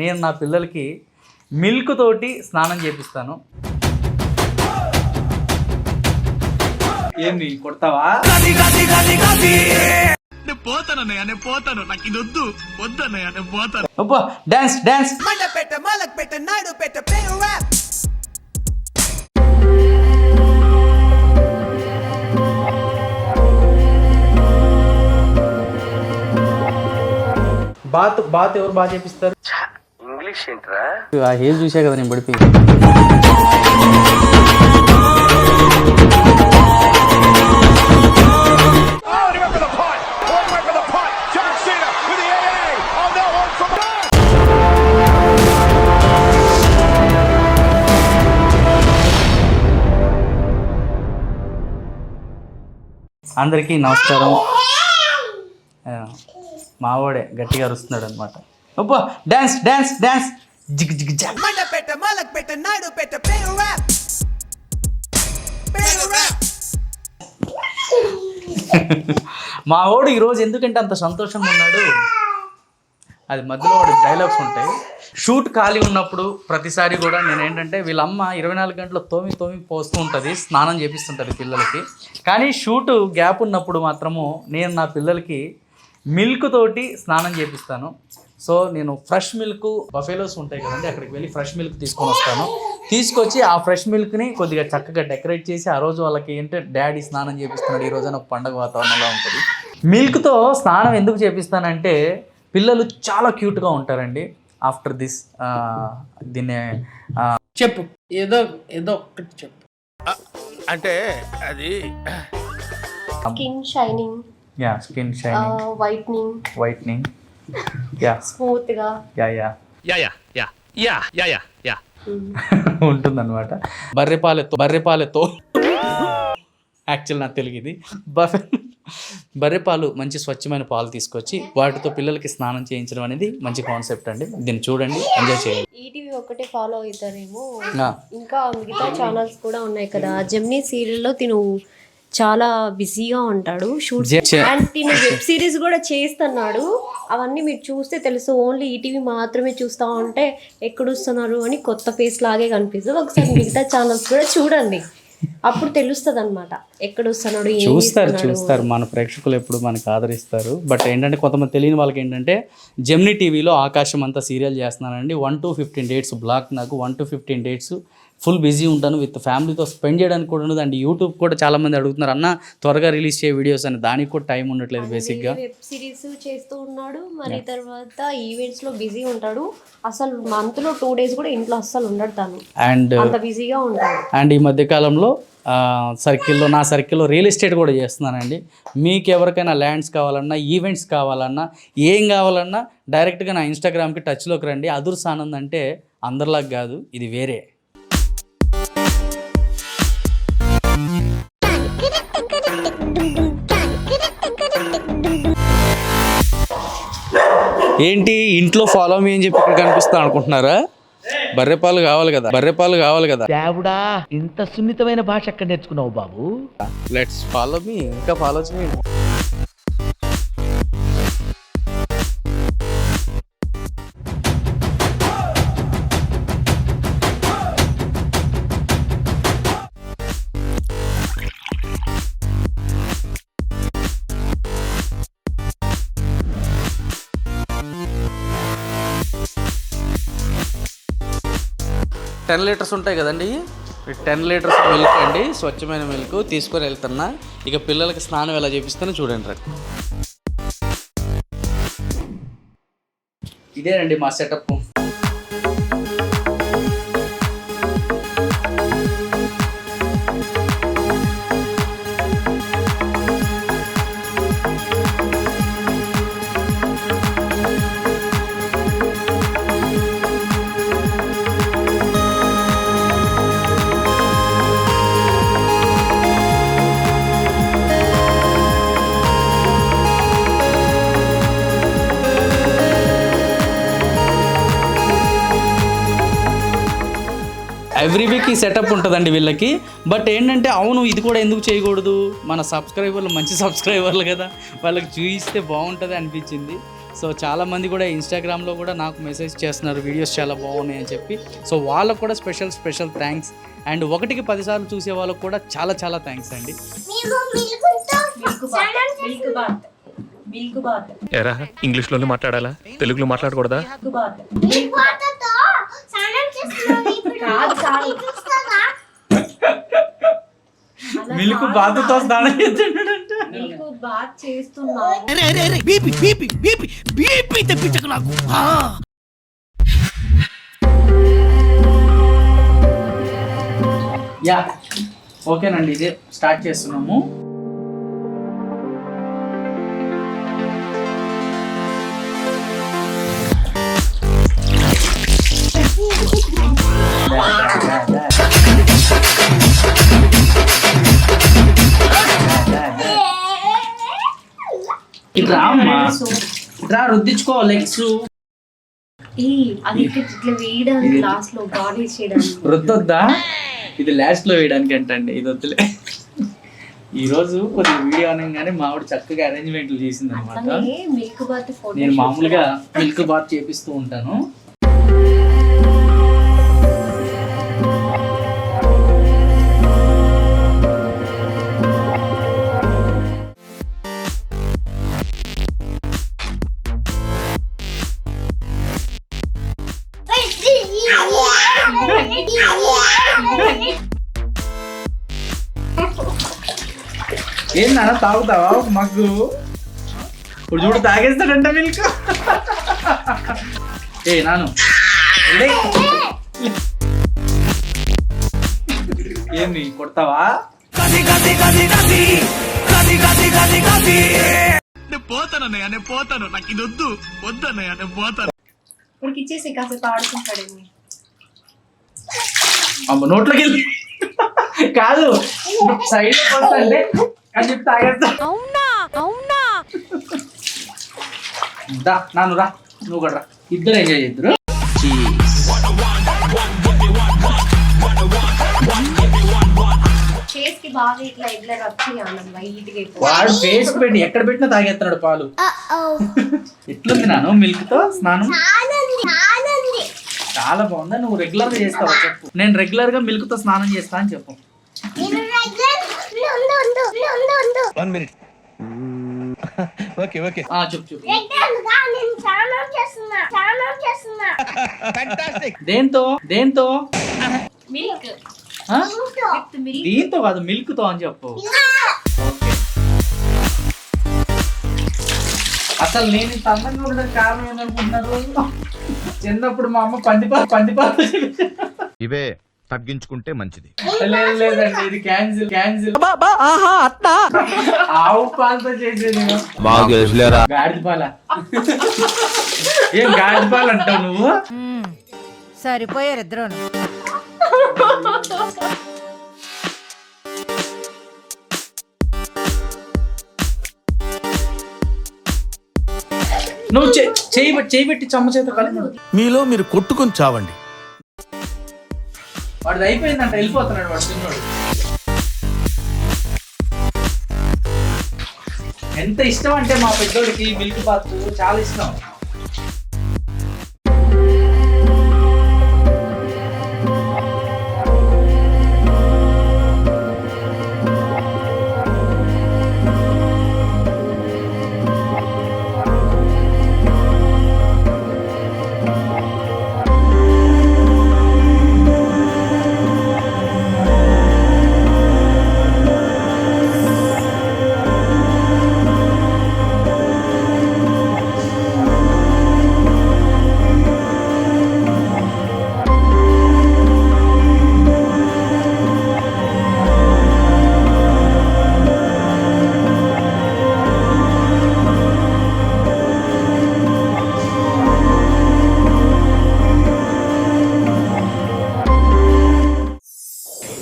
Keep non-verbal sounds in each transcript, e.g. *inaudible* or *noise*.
నేను నా పిల్లలకి మిల్క్ తోటి స్నానం చేపిస్తాను. ఏంది కొడతావా? నేను పోతానన్నయ్య నేను పోతాను. నాకు ఇది వద్దు. వద్దన్నయ్య నేను పోతాను. అబ్బా డాన్స్ డాన్స్. మండపేట మలక్పేట నాయుడుపేట పేరు ర్యాప్ బాత్ బాత్ ఎవరు బాగా చేపిస్తారు? ఇంగ్లీష్ ఏంట్రా? ఆ హేజ్ చూసా కదా నేను పడిపోయి అందరికీ నమస్కారం. మావాడే గట్టిగా అరుస్తున్నాడు అనమాట అబ్బా డాన్స్ డాన్స్ డాన్స్ జిగ్ జిగ్ జా మండపేట మలక్పేట నాయుడుపేట పేరు ర్యాప్ పేరు ర్యాప్ *laughs* మా వాడు ఈరోజు ఎందుకంటే అంత సంతోషంగా ఉన్నాడు? అది మధ్యలో వాడు డైలాగ్స్ ఉంటాయి. షూట్ ఖాళీ ఉన్నప్పుడు ప్రతిసారి కూడా నేను ఏంటంటే వీళ్ళ అమ్మ ఇరవై నాలుగు గంటలు తోమి తోమి పోస్తూ ఉంటుంది స్నానం చేపిస్తుంటుంది పిల్లలకి. కానీ షూట్ గ్యాప్ ఉన్నప్పుడు మాత్రము నేను నా పిల్లలకి మిల్క్ తోటి స్నానం చేపిస్తాను. సో నేను ఫ్రెష్ మిల్క్ బఫేలోస్ ఉంటాయి కదండి అక్కడికి వెళ్ళి ఫ్రెష్ మిల్క్ తీసుకొని వస్తాను. తీసుకొచ్చి ఆ ఫ్రెష్ మిల్క్ని కొద్దిగా చక్కగా డెకరేట్ చేసి ఆ రోజు వాళ్ళకి ఏంటంటే డాడీ స్నానం చేపిస్తున్నాడు ఈ రోజు అని ఒక పండగ వాతావరణంలో ఉంటుంది. మిల్క్తో స్నానం ఎందుకు చేపిస్తానంటే పిల్లలు చాలా క్యూట్గా ఉంటారండి. ఆఫ్టర్ దిస్ దీన్ని చెప్పు. ఏదో ఏదో ఒక్కటి చెప్పు. అంటే అది skin shining yeah skin shining whitening whitening yeah. స్మూత్గా yeah yeah. Yeah yeah yeah. Yeah yeah yeah yeah. *laughs* ఉంటుందన్నమాట. బర్రెపాలెతో బర్రెపాలెతో యాక్చువల్ నాకు తెలుగు ఇది బర్రెపాలు మంచి స్వచ్ఛమైన పాలు తీసుకొచ్చి వాటితో పిల్లలకి స్నానం చేయించడం అనేది మంచి కాన్సెప్ట్ అండి. దీన్ని చూడండి ఎంజాయ్ చేయండి. ఈటీవీ ఒకటే ఫాలో అవుతారేమో. ఇంకా మిగతా ఛానల్స్ కూడా ఉన్నాయి కదా. జెమినీ సీరియల్లో తిను చాలా బిజీగా ఉంటాడు. షూట్ అండ్ తిను వెబ్ సిరీస్ కూడా చేస్తున్నాడు అవన్నీ మీరు చూస్తే తెలుసు ఓన్లీ ఈటీవీ మాత్రమే చూస్తా ఉంటే ఎక్కడొస్తున్నారు అని కొత్త ఫేస్ లాగే కనిపిస్తుంది. ఒకసారి మిగతా ఛానల్స్ కూడా చూడండి. అప్పుడు తెలుస్తుంది అనమాట ఎక్కడొస్తున్నాడు ఏం చూస్తారు చూస్తారు. మన ప్రేక్షకులు ఎప్పుడు మనకు ఆదరిస్తారు. బట్ ఏంటంటే కొంతమంది తెలియని వాళ్ళకి ఏంటంటే జెమినీ టీవీలో ఆకాశం అంతా సీరియల్ చేస్తున్నానండి. One two fifteen dates block నాకు. One two fifteen dates full busy ఉంటాను విత్ ఫ్యామిలీతో స్పెండ్ చేయడానికి కూడా ఉండదు. అండ్ యూట్యూబ్ కూడా చాలా మంది అడుగుతున్నారు అన్న త్వరగా రిలీజ్ చేయ వీడియోస్ అని. దానికి కూడా టైం ఉండట్లేదు బేసిక్గా. వెబ్ సిరీస్ చేస్తూ ఉన్నాడు. మరి తర్వాత ఈవెంట్స్లో బిజీ ఉంటాడు. అసలు మంత్లో టూ డేస్ కూడా ఇంట్లో అస్సలు ఉండడు తను. అండ్ అంత బిజీగా ఉంటాడు. అండ్ ఈ మధ్యకాలంలో సర్కిల్లో నా సర్కిల్లో రియల్ ఎస్టేట్ కూడా చేస్తున్నానండి. మీకు ఎవరికైనా ల్యాండ్స్ కావాలన్నా ఈవెంట్స్ కావాలన్నా ఏం కావాలన్నా డైరెక్ట్గా నా ఇన్స్టాగ్రామ్కి టచ్లోకి రండి. అదుర్స్ ఆనంద్ అంటే అందరిలాగా కాదు ఇది వేరే. ఏంటి ఇంట్లో ఫాలో మీ అని చెప్పి ఇక్కడ కనిపిస్తా అనుకుంటున్నారా? బర్రెపాలు కావాలి కదా బర్రెపాలు కావాలి కదా. దేవుడా ఇంత సున్నితమైన భాష ఎక్కడ నేర్చుకున్నావు బాబు? లెట్స్ ఫాలో మీ ఇంకా ఫాలో చేయండి టెన్ లీటర్స్ ఉంటాయి కదండి. టెన్ లీటర్స్ మిల్క్ అండి. స్వచ్ఛమైన మిల్క్ తీసుకొని వెళ్తున్నా. ఇక పిల్లలకి స్నానం ఎలా చేపిస్తానో చూడండి రండి ఇదేనండి మా సెటప్ ఎవ్రీ వీక్ ఈ సెటప్ ఉంటుందండి వీళ్ళకి. బట్ ఏంటంటే అవును ఇది కూడా ఎందుకు చేయకూడదు? మన సబ్స్క్రైబర్లు మంచి సబ్స్క్రైబర్లు కదా. వాళ్ళకి చూయిస్తే బాగుంటుంది అనిపించింది. సో చాలామంది కూడా ఇన్స్టాగ్రామ్లో కూడా నాకు మెసేజ్ చేస్తున్నారు వీడియోస్ చాలా బాగున్నాయి అని చెప్పి. సో వాళ్ళకు కూడా స్పెషల్ స్పెషల్ థ్యాంక్స్ అండ్ ఒకటికి పదిసార్లు చూసే వాళ్ళకు కూడా చాలా చాలా థ్యాంక్స్ అండి. ఎరా ఇంగ్లీష్లోనే మాట్లాడాలా? తెలుగులో మాట్లాడకూడదా? మిల్క్ బాధతో స్నానం చేస్తున్నాడంట. నీకు బాగా చేస్తున్నావు బీపీ బీపీ బీపీ బీపీ తెప్పించకు నాకు. ఆ. యా ఓకేనండి ఇదే స్టార్ట్ చేస్తున్నాము. ఇట్లా ఇట్లా రుద్దించుకో లెగ్స్ అది ఇట్లా వేయడానికి లాస్ట్లో బాడీ చేయడానికి. రుద్దొద్దా? ఇది లాస్ట్లో వేయడానికి అంటండి ఇది వద్దులే. ఈ రోజు కొద్దిగా వీడియో అనగానే మావిడ చక్కగా అరేంజ్మెంట్లు చేసింది అనమాట నేను మామూలుగా మిల్క్ బాత్ చేపిస్తూ ఉంటాను. నాన్న తాగుతావా? ఒక మగ్గు. ఇప్పుడు చూడు తాగేస్తాడంట మిల్క్. ఏ నాను. ఏంది కొడతావా? నేను పోతానన్నయ్య నేను పోతాను. నాకు ఇది వద్దు. వద్దన్నయ్య నేను పోతాను. ఇచ్చేసి కాసేపు ఆడుకుంటాడేమో అమ్మ నోట్లోకి వెళ్ళి. కాదు. సైడ్ కొడతాంటే అని చెప్పి తాగేస్తా. అవునా? అవునా? దా నాను రా. నువ్వు కూడా రా. ఇద్దరు ఎంజాయ్ చేద్దరు. వాడు ఫేస్ పెట్టి ఎక్కడ పెట్టినా తాగేస్తున్నాడు పాలు. ఎట్లుంది నాను? మిల్క్తో స్నానం? చాలా బాగుందా? నువ్వు రెగ్యులర్గా చేస్తావా చెప్పు. నేను రెగ్యులర్గా మిల్క్తో స్నానం చేస్తా అని చెప్పు. వన్ మినిట్ ఓకే ఓకే ఆ చెప్పు చెప్పు. దేంతో? దేంతో? దీంతో కాదు మిల్క్తో అని చెప్పు. ఓకే అసలు నేను ఉండడానికి కారణం ఏంటనుకుంటున్నారు చిన్నప్పుడు మా అమ్మ పందిపాలు పందిపాలు ఇవే తగ్గించుకుంటే మంచిది. లేదు లేదండి ఇది క్యాన్సిల్ క్యాన్సిల్. ఆవు పాలతో చేసేది గాడిద పాల. ఏం గాడిద పాలు అంటావు నువ్వు? సరిపోయారు ఇద్దరు నువ్వు చేయి పెట్టి- చేయి పెట్టి చమ్మ చేత మీలో మీరు కొట్టుకొని చావండి. వాడిది అయిపోయిందంట వెళ్ళిపోతున్నాడు వాడు చిన్నోడు ఎంత ఇష్టం అంటే మా పెద్దోడికి మిల్క్ బాత్ చాలా ఇష్టం.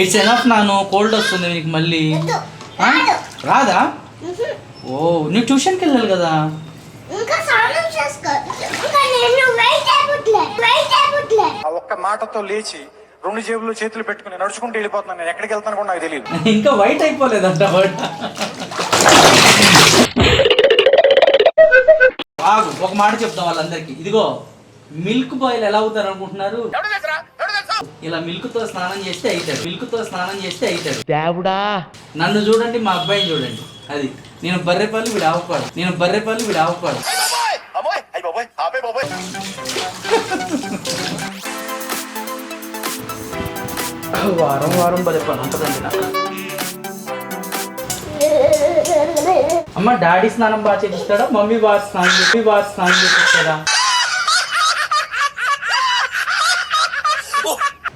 ఇట్స్ ఎనఫ్ నాను. కోల్డ్ వస్తుంది నీకు మళ్ళీ? రాదా. ఓ నువ్వు ట్యూషన్కి వెళ్ళాలి కదా. ఒక్క మాటతో లేచి రెండు జేబులు చేతులు పెట్టుకుని నడుచుకుంటూ వెళ్ళిపోతున్నాను. నేను ఎక్కడికి వెళ్తాను కూడా నాకు తెలియదు *laughs* ఇంకా వైట్ అయిపోలేదంట ఆగు ఒక మాట చెప్తాం వాళ్ళందరికీ. ఇదిగో మిల్క్ బాయ్లు ఎలా అవుతారు అనుకుంటున్నారు ఇలా మిల్క్తో స్నానం చేస్తే అవుతాడు మిల్క్తో స్నానం చేస్తే అవుతాడు దేవుడా. నన్ను చూడండి మా అబ్బాయిని చూడండి. అది. నేను బర్రెపల్లి వీడు ఆవుపాడు నేను బర్రెపల్లి వీడు ఆవుపాడు *laughs* వారం వారం పదే పని ఉంటుందండి నాకు. *laughs* అమ్మ డాడీ స్నానం బాగా చేపిస్తాడా? మమ్మీ బాగా స్నానం మమ్మీ బాగా స్నానం చేపిస్తాడా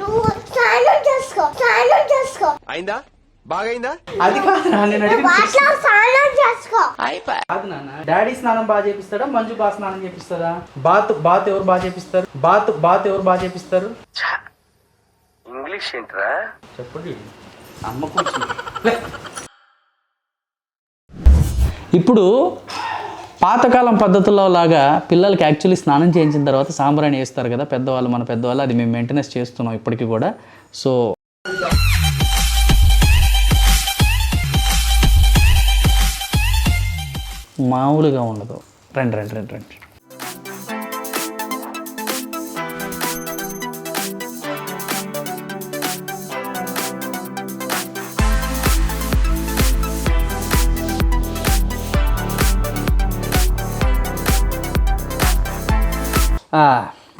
నువ్వు స్నానం చేసుకో స్నానం చేసుకో. అయిందా? బాగైందా? అది కాదు నేను అడిగిన బాట్లో స్నానం చేసుకో. కాదు నాన్న డాడీ స్నానం బాగా చేపిస్తాడా? మంజు బాగా స్నానం చేపిస్తాడా? బాత్ బాత్ ఎవరు బాగా చేపిస్తారు? బాత్ బాత్ ఎవరు బాగా చేపిస్తారు? ఇంగ్లీష్ ఏంట్రా? చెప్పండి. అమ్మ లే. ఇప్పుడు పాతకాలం పద్ధతుల్లో లాగా పిల్లలకి యాక్చువల్లీ స్నానం చేయించిన తర్వాత సాంబ్రాణి వేస్తారు కదా పెద్దవాళ్ళు మన పెద్దవాళ్ళు అది మేము మెయింటెనెన్స్ చేస్తున్నాం ఇప్పటికీ కూడా. సో మామూలుగా ఉండదు. రండి రండి రండి రండి.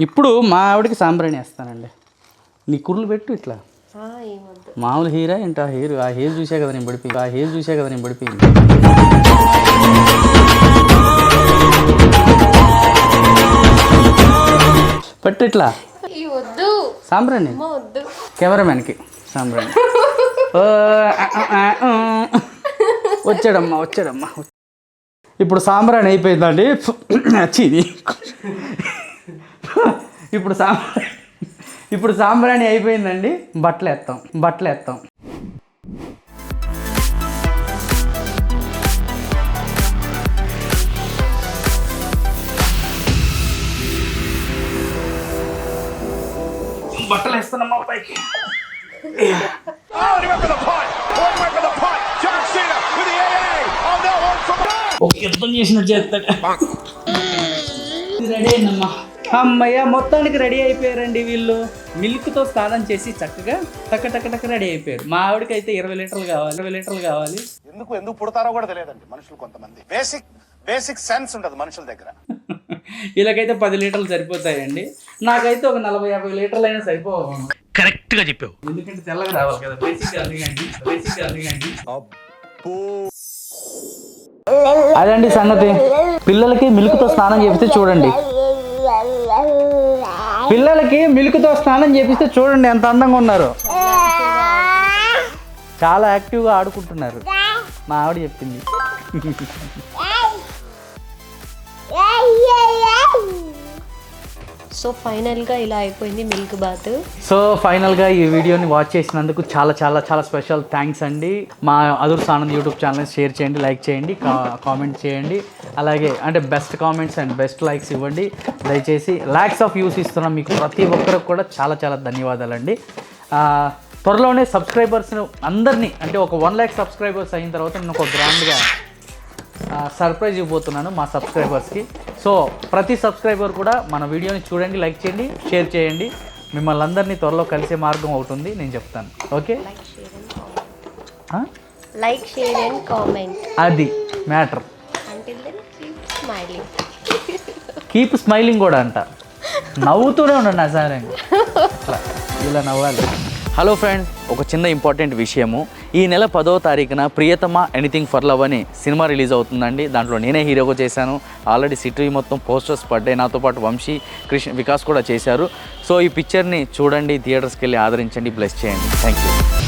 ఇప్పుడు మా ఆవిడకి సాంబ్రాణి వేస్తానండి. నీ కుర్లు పెట్టు ఇట్లా. మామూలు హీరా ఏంటి? ఆ హెయిర్ ఆ హెయిర్ చూసే కదా నేను పడిపోయి ఆ హెయిర్ చూసే కదా నేను పడిపోయింది. పెట్టు ఇట్లా. సాంబ్రాణి? కెమెరామెన్కి సాంబ్రాణి. వచ్చాడమ్మా వచ్చాడమ్మా. ఇప్పుడు సాంబ్రాణి అయిపోయిందండి. చీది ఇప్పుడు సాంబ్రాణి ఇప్పుడు సాంబ్రాణి అయిపోయిందండి. బట్టలు ఎత్తాం బట్టలు ఎత్తాం బట్టలు వేస్తున్నాం అబ్బాయికి ఒక యుద్ధం చేసినట్టు చేస్తాడు. రెడీ అయిందమ్మా అమ్మయ్య మొత్తానికి రెడీ అయిపోయారండి వీళ్ళు. మిల్క్తో స్నానం చేసి చక్కగా టక్క టక్క టక్క రెడీ అయిపోయారు. మా ఆవిడకి అయితే ఇరవై లీటర్లు కావాలి ఇరవై లీటర్లు కావాలి. ఎందుకు ఎందుకు పుడతారో కూడా తెలియదండి మనుషులు కొంతమంది. బేసిక్ బేసిక్ సెన్స్ ఉండదు మనుషుల దగ్గర. *laughs* వీళ్ళకైతే పది లీటర్లు సరిపోతాయండి. నాకైతే ఒక నలభై యాభై లీటర్లు అయినా సరిపోవు. కరెక్ట్గా చెప్పావు. ఎందుకంటే తెల్లగా రావాలి కదా. బేసిక్ అందుకండి బేసిక్ అందుకండి అదండి సంగతి. పిల్లలకి మిల్క్తో స్నానం చేపిస్తే చూడండి. పిల్లలకి మిల్క్తో స్నానం చేపిస్తే చూడండి ఎంత అందంగా ఉన్నారు. చాలా యాక్టివ్గా ఆడుకుంటున్నారు. మా ఆవిడ చెప్పింది. సో ఫైనల్గా ఇలా అయిపోయింది మిల్క్ బాత్. సో ఫైనల్గా ఈ వీడియోని వాచ్ చేసినందుకు చాలా చాలా చాలా స్పెషల్ థ్యాంక్స్ అండి. మా Adurs Anand YouTube channel share చేయండి లైక్ చేయండి కామెంట్ చేయండి. అలాగే అంటే best comments and best likes ఇవ్వండి. దయచేసి ల్యాక్స్ ఆఫ్ వ్యూస్ ఇస్తున్నాం మీకు ప్రతి ఒక్కరికి కూడా చాలా చాలా ధన్యవాదాలండి. త్వరలోనే సబ్స్క్రైబర్స్ అందరినీ అంటే ఒక వన్ ల్యాక్ సబ్స్క్రైబర్స్ అయిన తర్వాత నేను ఒక గ్రాండ్గా సర్ప్రైజ్ ఇవ్వబోతున్నాను మా సబ్స్క్రైబర్స్కి. సో ప్రతి సబ్స్క్రైబర్ కూడా మన వీడియోని చూడండి లైక్ చేయండి షేర్ చేయండి. మిమ్మల్ని అందరినీ త్వరలో కలిసే మార్గం అవుతుంది నేను చెప్తాను. Okay? Like share and comment. అది మ్యాటర్. కీప్ స్మైలింగ్ కూడా అంట. నవ్వుతూనే ఉండండి అట్లా ఇలా నవ్వాలి. హలో ఫ్రెండ్ ఒక చిన్న ఇంపార్టెంట్ విషయము. ఈ నెల పదో తారీఖున ప్రియతమ ఎనీథింగ్ ఫర్ లవ్ అని సినిమా రిలీజ్ అవుతుందండి. దాంట్లో నేనే హీరోగా చేశాను. ఆల్రెడీ సిటీ మొత్తం పోస్టర్స్ పడ్డాయి. నాతో పాటు వంశీ కృష్ణ వికాస్ కూడా చేశారు. సో ఈ పిక్చర్ని చూడండి థియేటర్స్కి వెళ్ళి ఆదరించండి బ్లెస్ చేయండి. Thank you